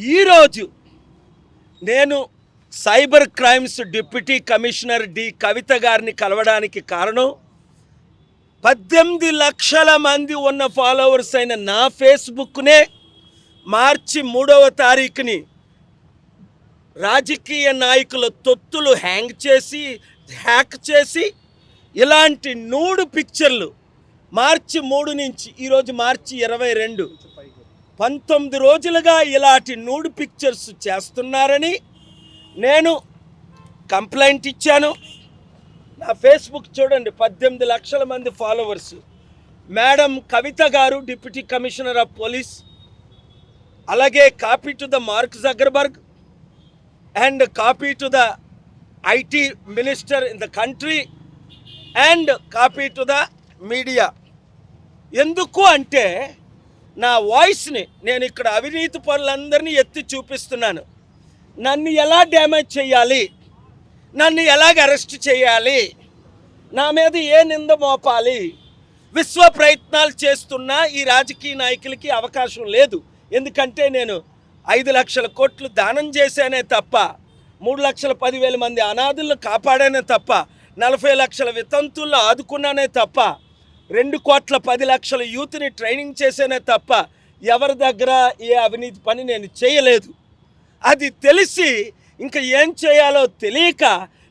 ఈరోజు నేను cyber crimes deputy commissioner D. Kavitha గారిని కలవడానికి కారణం పద్దెనిమిది లక్షల మంది ఉన్న ఫాలోవర్స్ అయిన నా ఫేస్బుక్నే మార్చి మూడవ తారీఖుని రాజకీయ నాయకుల తొత్తులు హ్యాంగ్ చేసి హ్యాక్ చేసి ఇలాంటి నూడు పిక్చర్లు మార్చి మూడు నుంచి ఈరోజు మార్చి ఇరవై రెండు పంతొమ్మిది రోజులుగా ఇలాంటి నూడ్ పిక్చర్స్ చేస్తున్నారని నేను కంప్లైంట్ ఇచ్చాను. నా ఫేస్బుక్ చూడండి పద్దెనిమిది లక్షల మంది ఫాలోవర్స్ మేడం కవిత గారు డిప్యూటీ కమిషనర్ ఆఫ్ పోలీస్ అలాగే copy to the Mark Zuckerberg and copy to the IT minister in the country and copy to the media. ఎందుకు అంటే నా వాయిస్ని నేను ఇక్కడ అవినీతి పనులందరినీ ఎత్తి చూపిస్తున్నాను. నన్ను ఎలా డ్యామేజ్ చేయాలి? నన్ను ఎలాగ అరెస్ట్ చేయాలి? నా మీద ఏ నింద మోపాలి? విశ్వ ప్రయత్నాలు చేస్తున్న ఈ రాజకీయ నాయకులకి అవకాశం లేదు. ఎందుకంటే నేను ఐదు లక్షల కోట్లు దానం చేశానే తప్ప మూడు లక్షల పదివేల మంది అనాథులను కాపాడానే తప్ప నలభై లక్షల వితంతుల్లో ఆదుకున్నానే తప్ప రెండు కోట్ల పది లక్షల యూత్ని ట్రైనింగ్ చేసేనే తప్ప ఎవరి దగ్గర ఏ అవినీతి పని నేను చేయలేదు. అది తెలిసి ఇంకా ఏం చేయాలో తెలియక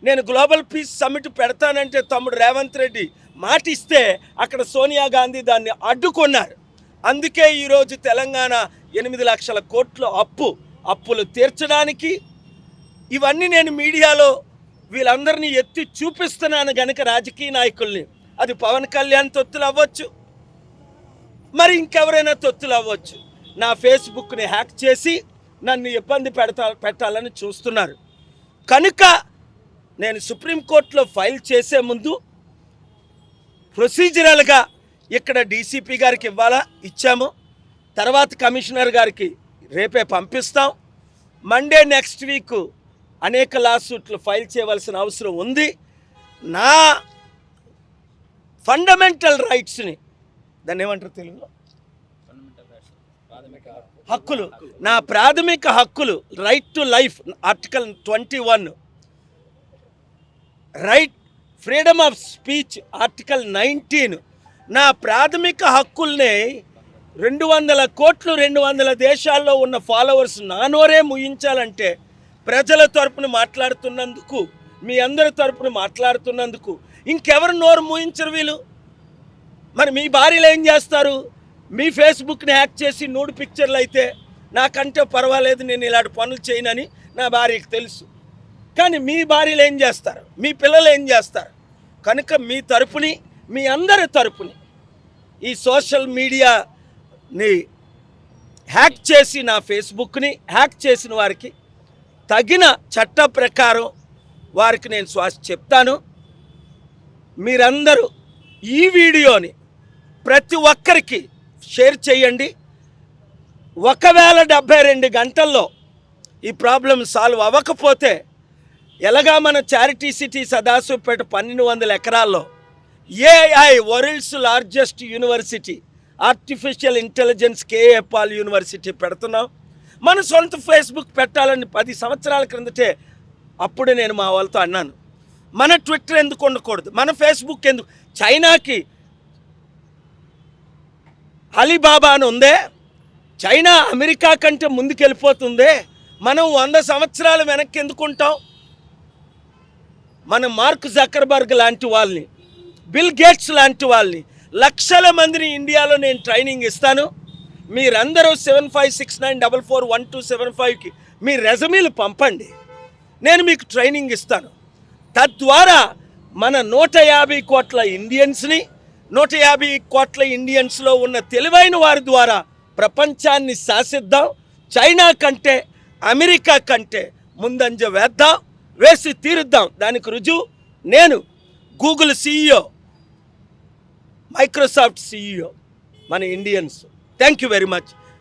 నేను గ్లోబల్ పీస్ సమ్మిట్ పెడతానంటే తమ్ముడు రేవంత్ రెడ్డి మాటిస్తే అక్కడ సోనియా గాంధీ దాన్ని అడ్డుకున్నారు. అందుకే ఈరోజు తెలంగాణ ఎనిమిది లక్షల కోట్ల అప్పు అప్పులు తీర్చడానికి ఇవన్నీ నేను మీడియాలో వీళ్ళందరినీ ఎత్తి చూపిస్తున్నాను గనక రాజకీయ నాయకుల్ని. అది పవన్ కళ్యాణ్ తొత్తులు అవ్వచ్చు. మరి ఇంకెవరైనా తొత్తులు అవ్వచ్చు. నా ఫేస్బుక్ని హ్యాక్ చేసి నన్ను ఇబ్బంది పెడతా పెట్టాలని చూస్తున్నారు. కనుక నేను సుప్రీంకోర్టులో ఫైల్ చేసే ముందు ప్రొసీజరల్గా ఇక్కడ డీసీపీ గారికి ఇవ్వాలా? ఇచ్చాము. తర్వాత కమిషనర్ గారికి రేపే పంపిస్తాం. మండే నెక్స్ట్ వీక్ అనేక లాసూట్లు ఫైల్ చేయవలసిన అవసరం ఉంది. నా ఫండమెంటల్ రైట్స్ని దాన్ని ఏమంటారు తెలుగులో? హక్కులు. నా ప్రాథమిక హక్కులు right to life article twenty one right freedom of speech article nineteen నా ప్రాథమిక హక్కుల్ని రెండు వందల కోట్లు రెండు వందల దేశాల్లో ఉన్న ఫాలోవర్స్ నానోరే ముయించాలంటే ప్రజల తరపున మాట్లాడుతున్నందుకు మీ అందరి తరపున మాట్లాడుతున్నందుకు ఇంకెవరు నోరు మూయించరు వీళ్ళు? మరి మీ భార్యలు ఏం చేస్తారు? మీ ఫేస్బుక్ని హ్యాక్ చేసి నూడు పిక్చర్లు అయితే నాకంటే పర్వాలేదు నేను ఇలాంటి పనులు చేయనని నా భార్యకి తెలుసు. కానీ మీ భార్యలు ఏం చేస్తారు? మీ పిల్లలు ఏం చేస్తారు? కనుక మీ తరపుని మీ అందరి తరపుని ఈ సోషల్ మీడియాని హ్యాక్ చేసి నా ఫేస్బుక్ని హ్యాక్ చేసిన వారికి తగిన చట్ట ప్రకారం వారికి నేను శ్వాస చెప్తాను. మీరందరూ ఈ వీడియోని ప్రతి ఒక్కరికి షేర్ చేయండి. ఒకవేళ డెబ్బై రెండు గంటల్లో ఈ ప్రాబ్లం సాల్వ్ అవ్వకపోతే ఎలాగా మన చారిటీ సిటీ సదాశివపేట పన్నెండు వందల ఎకరాల్లో AI world's largest university artificial intelligence KA Paul university పెడుతున్నాం. మన సొంత ఫేస్బుక్ పెట్టాలని పది సంవత్సరాల క్రిందటే అప్పుడు నేను మా వాళ్ళతో అన్నాను. మన ట్విట్టర్ ఎందుకు ఉండకూడదు? మన ఫేస్బుక్ ఎందుకు? చైనాకి అలీబాబా అని ఉందే చైనా అమెరికా కంటే ముందుకెళ్ళిపోతుంది మనం వంద సంవత్సరాలు వెనక్కి ఎందుకుంటాం మన మార్క్ జకర్బర్గ్ లాంటి వాళ్ళని బిల్ గేట్స్ లాంటి వాళ్ళని లక్షల మందిని ఇండియాలో నేను ట్రైనింగ్ ఇస్తాను. మీరందరూ seven five six nine double four one two seven ఫైవ్కి మీ రెజమీలు పంపండి. నేను మీకు ట్రైనింగ్ ఇస్తాను. తద్వారా మన నూట యాభై కోట్ల ఇండియన్స్ని నూట యాభై కోట్ల ఇండియన్స్లో ఉన్న తెలివైన వారి ద్వారా ప్రపంచాన్ని శాసిద్దాం. చైనా కంటే అమెరికా కంటే ముందంజ వేద్దాం వేసి తీరుద్దాం. దానికి రుజువు నేను గూగుల్ సిఇఓ మైక్రోసాఫ్ట్ సీఈఓ మన Indians. Thank you very much.